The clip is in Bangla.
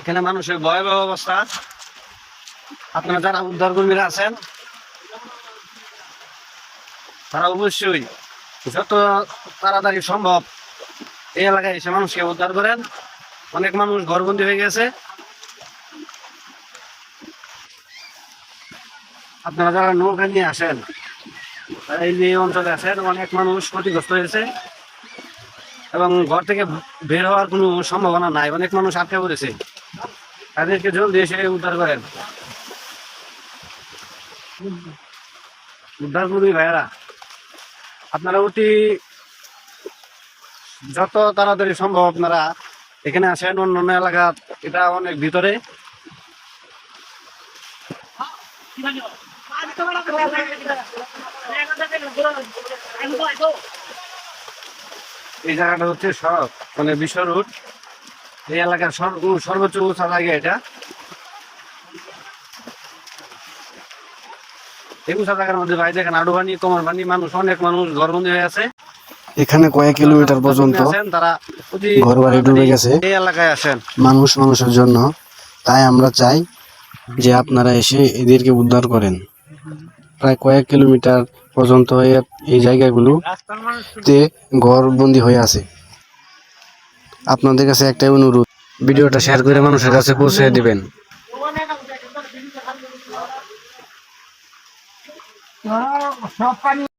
এখানে মানুষের ভয়াবহ অবস্থা। আপনারা যারা উদ্ধার কর্মীরা আছেন, তারা অবশ্যই যত তাড়াতাড়ি সম্ভব এই এলাকায় এসে মানুষকে উদ্ধার করেন। অনেক মানুষ ঘরবন্দি হয়ে গেছে। আপনারা যারা নৌকা নিয়ে আসেন এই অঞ্চলে আসেন অনেক মানুষ ক্ষতিগ্রস্ত হয়েছে। এবং ঘর থেকে বের হওয়ার কোনো সম্ভাবনা নাই। অনেক মানুষ আটকে পড়েছে। তাদেরকে জলদি এসে উদ্ধার করেন। উদ্ধার করবি ভাইয়ারা। আপনারা অতি যত তাড়াতাড়ি সম্ভব আপনারা এখানে আসেন। অন্য অন্য এলাকা, এটা অনেক ভিতরে। এই জায়গাটা হচ্ছে সড়ক মানে বিশ্ব রোড এই এলাকার সর্ব- সর্বোচ্চ উঁচা জায়গা এটা। এই উঁচা জায়গার মধ্যে ভাই দেখেন আডুবানি কোমরবানি মানুষ অনেক মানুষ ঘরবন্দি হয়ে আছে। এখানে কয়েক কিলোমিটার পর্যন্ত ডুবে গেছে। এই এলাকায় আসেন। মানুষ মানুষের জন্য। তাই আমরা চাই যে আপনারা এসে এদেরকে উদ্ধার করেন। প্রায় কয়েক কিলোমিটার পর্যন্ত এই জায়গাগুলো তে ঘরবন্দি হয়ে আছে। আপনাদের কাছে একটাই অনুরোধ, ভিডিওটা শেয়ার করে মানুষের কাছে পৌঁছে দিবেন।